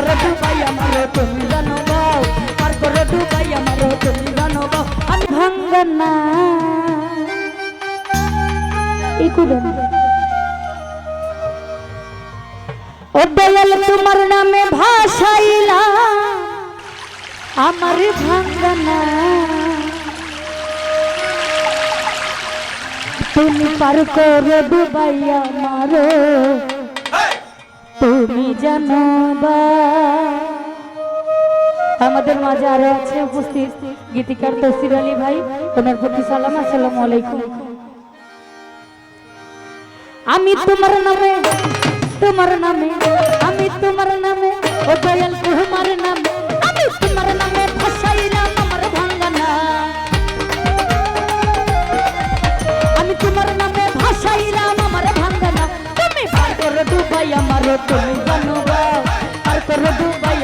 করে ডুবাই আমার তুমি জানো বাও পার করে ডুবাই আমার তুমি জানো বাও আমি ভাঙ্গন ইকুদেন ও দয়াল তোমার নামে ভাসাইলা, আমার ভাঙ্গনা তুমি পার করে ডুবাইয়া মারো তুমি জানো আমাদের মাঝে আরও আছে, উপস্থিত গীতিকার তসির আলী ভাই, ওনার প্রতি সালাম, আসসালাম আলাইকুম। আমি তোমার নামে তোমার নামে, আমি তোমার নামে, ও দয়াল তোমার নামে।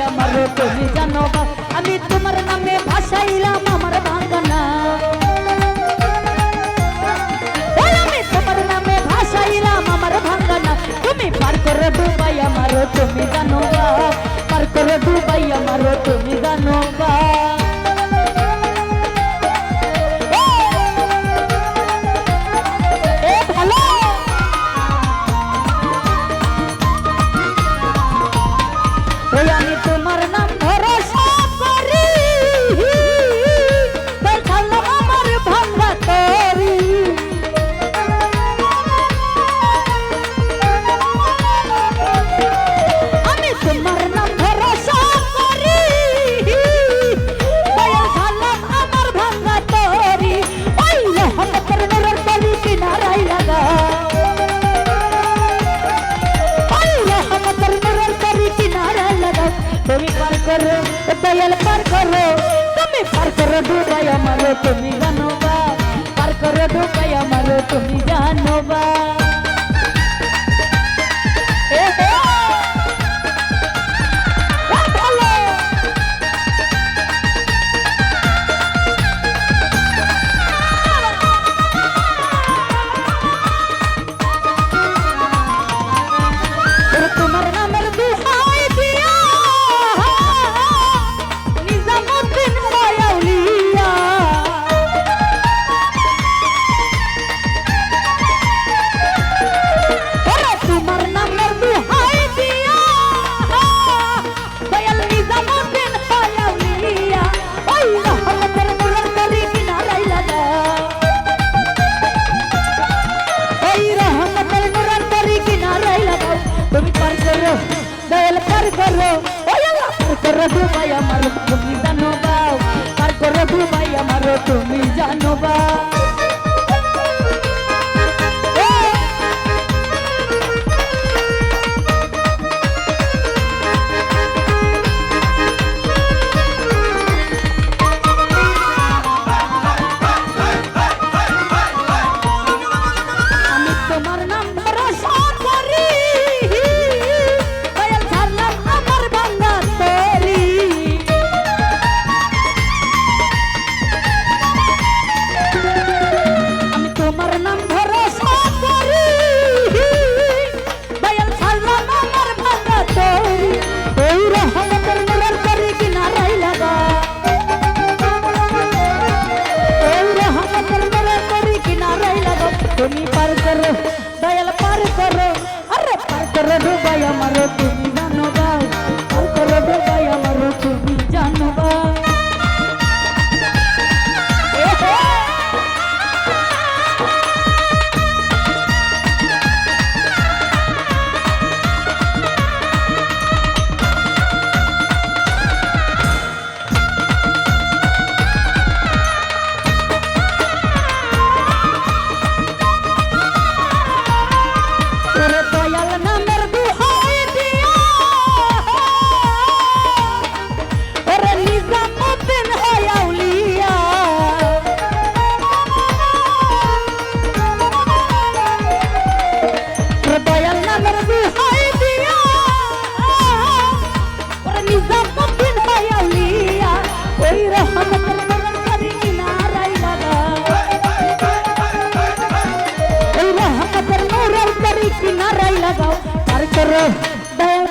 আমার তুমি জানো আমি তোমার নামে ভাসাইলাম আমার ভাঙ্গানা ওই আমি তোমার নামে ভাসাইলাম আমার ভাঙ্গানা তুমি পার করে ডুবাই আমার, তুমি জানো পার করে ডুবাই আমার, তুমি জানো বা করো ঢুকাই আমার তুমি জানো বা পার করে ঢুকাই আমার তুমি জানো বা ডুবাই আমার তুমি জানো বা? পার করো ডুবাই আমার তুমি জানো বা? করো ডুবাই আমার তুমি জানো পার করো ডুবাই আমার তুমি জানো বা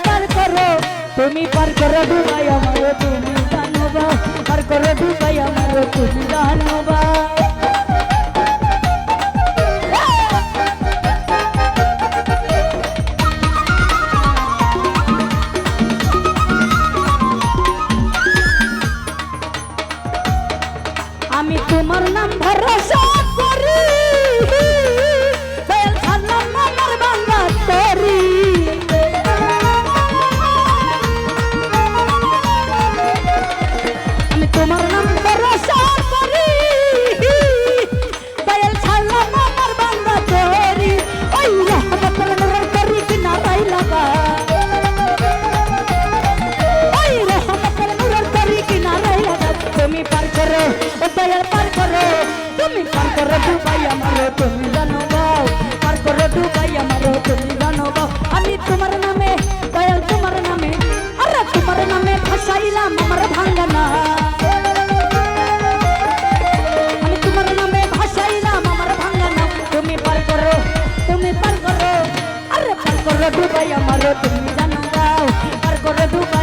পার করো, তুমি পার করে ডুবাই আমার, তুমি জানবা। পার করে ডুবাই আমার, তুমি জানবা। আমি তোমার নাম ভরসা। করো ডুবাই আমারও তুমি জানো গাও পার করো ডুবাই আমারও তুমি জানো গাও আমি তোমার নামে দয়াল তোমার নামে আরে তোমার নামে ভাসাইলাম আমার ভাঙ্গানা আমি তোমার আমার তুমি জানো গাও পার করো ডুবাই